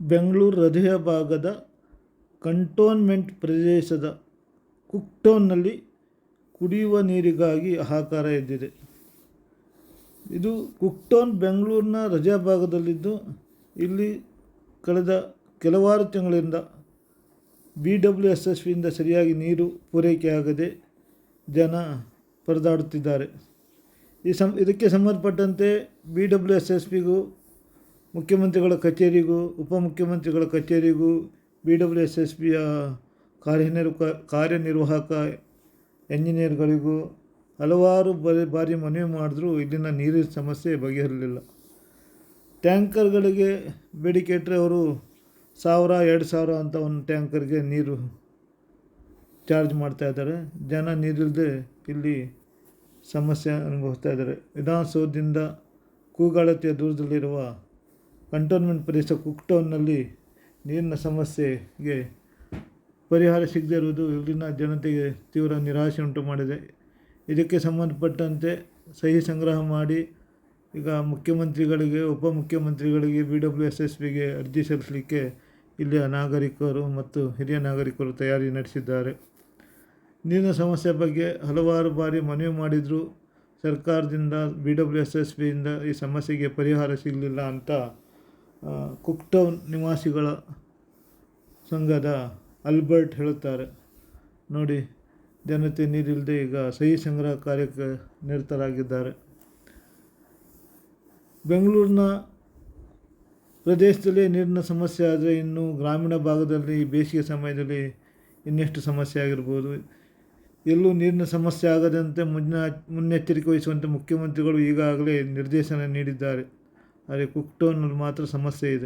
ಬೆಂಗಳೂರು ಹೃದಯ ಭಾಗದ ಕಂಟೋನ್ಮೆಂಟ್ ಪ್ರದೇಶದ ಕುಕ್ಟೌನ್ನಲ್ಲಿ ಕುಡಿಯುವ ನೀರಿಗಾಗಿ ಹಾಹಾಕಾರ ಎದ್ದಿದೆ. ಇದು ಕುಕ್ಟೌನ್ ಬೆಂಗಳೂರಿನ ಹೃದಯ ಭಾಗದಲ್ಲಿದ್ದು ಇಲ್ಲಿ ಕಳೆದ ಕೆಲವಾರು ತಿಂಗಳಿಂದ ಬಿ ಡಬ್ಲ್ಯೂ ಎಸ್ ಎಸ್ ವಿಯಿಂದ ಸರಿಯಾಗಿ ನೀರು ಪೂರೈಕೆಯಾಗದೆ ಜನ ಪರದಾಡುತ್ತಿದ್ದಾರೆ. ಈ ಸಂ, ಇದಕ್ಕೆ ಸಂಬಂಧಪಟ್ಟಂತೆ ಬಿ ಡಬ್ಲ್ಯೂ ಎಸ್ ಎಸ್ ಬಿಗೂ ಮುಖ್ಯಮಂತ್ರಿಗಳ ಕಚೇರಿಗೂ, ಉಪಮುಖ್ಯಮಂತ್ರಿಗಳ ಕಚೇರಿಗೂ ಬಿ ಡಬ್ಲ್ಯೂ ಎಸ್ ಎಸ್ ಬಿಯ ಕಾರ್ಯನಿರ್ವ ಕಾರ್ಯನಿರ್ವಾಹಕ ಎಂಜಿನಿಯರ್ಗಳಿಗೂ ಹಲವಾರು ಬರಿ, ಬಾರಿ ಮನವಿ ಮಾಡಿದ್ರೂ ಇಲ್ಲಿನ ನೀರಿನ ಸಮಸ್ಯೆ ಬಗೆಹರಲಿಲ್ಲ. ಟ್ಯಾಂಕರ್ಗಳಿಗೆ ಬೇಡಿಕೆ ಇಟ್ಟರೆ ಅವರು ಸಾವಿರ, ಎರಡು ಸಾವಿರ ಅಂತ ಒಂದು ಟ್ಯಾಂಕರ್ಗೆ ನೀರು ಚಾರ್ಜ್ ಮಾಡ್ತಾಯಿದ್ದಾರೆ ಜನ ನೀರಿಲ್ಲದೆ ಇಲ್ಲಿ ಸಮಸ್ಯೆ ಅನುಭವಿಸ್ತಾ ಇದ್ದಾರೆ. ವಿಧಾನಸೌಧದಿಂದ ಕೂಗಾಳತೆಯ ದೂರದಲ್ಲಿರುವ ಕಂಟೋನ್ಮೆಂಟ್ ಪ್ರದೇಶ ಕುಕ್ಟೌನ್ನಲ್ಲಿ ನೀರಿನ ಸಮಸ್ಯೆಗೆ ಪರಿಹಾರ ಸಿಗದೇ ಇರುವುದು ಇಲ್ಲಿನ ಜನತೆಗೆ ತೀವ್ರ ನಿರಾಶೆ ಉಂಟು ಮಾಡಿದೆ. ಇದಕ್ಕೆ ಸಂಬಂಧಪಟ್ಟಂತೆ ಸಹಿ ಸಂಗ್ರಹ ಮಾಡಿ ಈಗ ಮುಖ್ಯಮಂತ್ರಿಗಳಿಗೆ, ಉಪಮುಖ್ಯಮಂತ್ರಿಗಳಿಗೆ ಬಿ ಡಬ್ಲ್ಯೂ ಎಸ್ ಎಸ್ ಬಿಗೆ ಅರ್ಜಿ ಸಲ್ಲಿಸಲಿಕ್ಕೆ ಇಲ್ಲಿಯ ನಾಗರಿಕರು ಮತ್ತು ಹಿರಿಯ ನಾಗರಿಕರು ತಯಾರಿ ನಡೆಸಿದ್ದಾರೆ. ನೀರಿನ ಸಮಸ್ಯೆ ಬಗ್ಗೆ ಹಲವಾರು ಬಾರಿ ಮನವಿ ಮಾಡಿದರೂ. ಸರ್ಕಾರದಿಂದ ಬಿ ಡಬ್ಲ್ಯೂ ಎಸ್ ಎಸ್ ಬಿಯಿಂದ ಈ ಸಮಸ್ಯೆಗೆ ಪರಿಹಾರ ಸಿಗಲಿಲ್ಲ ಅಂತ ಕುಕ್ಟೌನ್ ನಿವಾಸಿಗಳ ಸಂಘದ ಅಲ್ಬರ್ಟ್ ಹೇಳುತ್ತಾರೆ. ನೋಡಿ, ಜನತೆ ನೀರಿಲ್ಲದೆ ಈಗ ಸಹಿ ಸಂಗ್ರಹ ಕಾರ್ಯಕ್ಕೆ ನಿರತರಾಗಿದ್ದಾರೆ. ಬೆಂಗಳೂರಿನ ಪ್ರದೇಶದಲ್ಲಿ ನೀರಿನ ಸಮಸ್ಯೆ ಆದರೆ ಇನ್ನು ಗ್ರಾಮೀಣ ಭಾಗದಲ್ಲಿ ಬೇಸಿಗೆ ಸಮಯದಲ್ಲಿ ಇನ್ನೆಷ್ಟು ಸಮಸ್ಯೆ ಆಗಿರ್ಬೋದು. ಎಲ್ಲೂ ನೀರಿನ ಸಮಸ್ಯೆ ಆಗದಂತೆ ಮುನ್ನ, ಮುನ್ನೆಚ್ಚರಿಕೆ ವಹಿಸುವಂತೆ ಮುಖ್ಯಮಂತ್ರಿಗಳು ಈಗಾಗಲೇ ನಿರ್ದೇಶನ ನೀಡಿದ್ದಾರೆ. ಆದರೆ ಕುಕ್ಟೌನಲ್ಲಿ ಮಾತ್ರ ಸಮಸ್ಯೆ ಇದೆ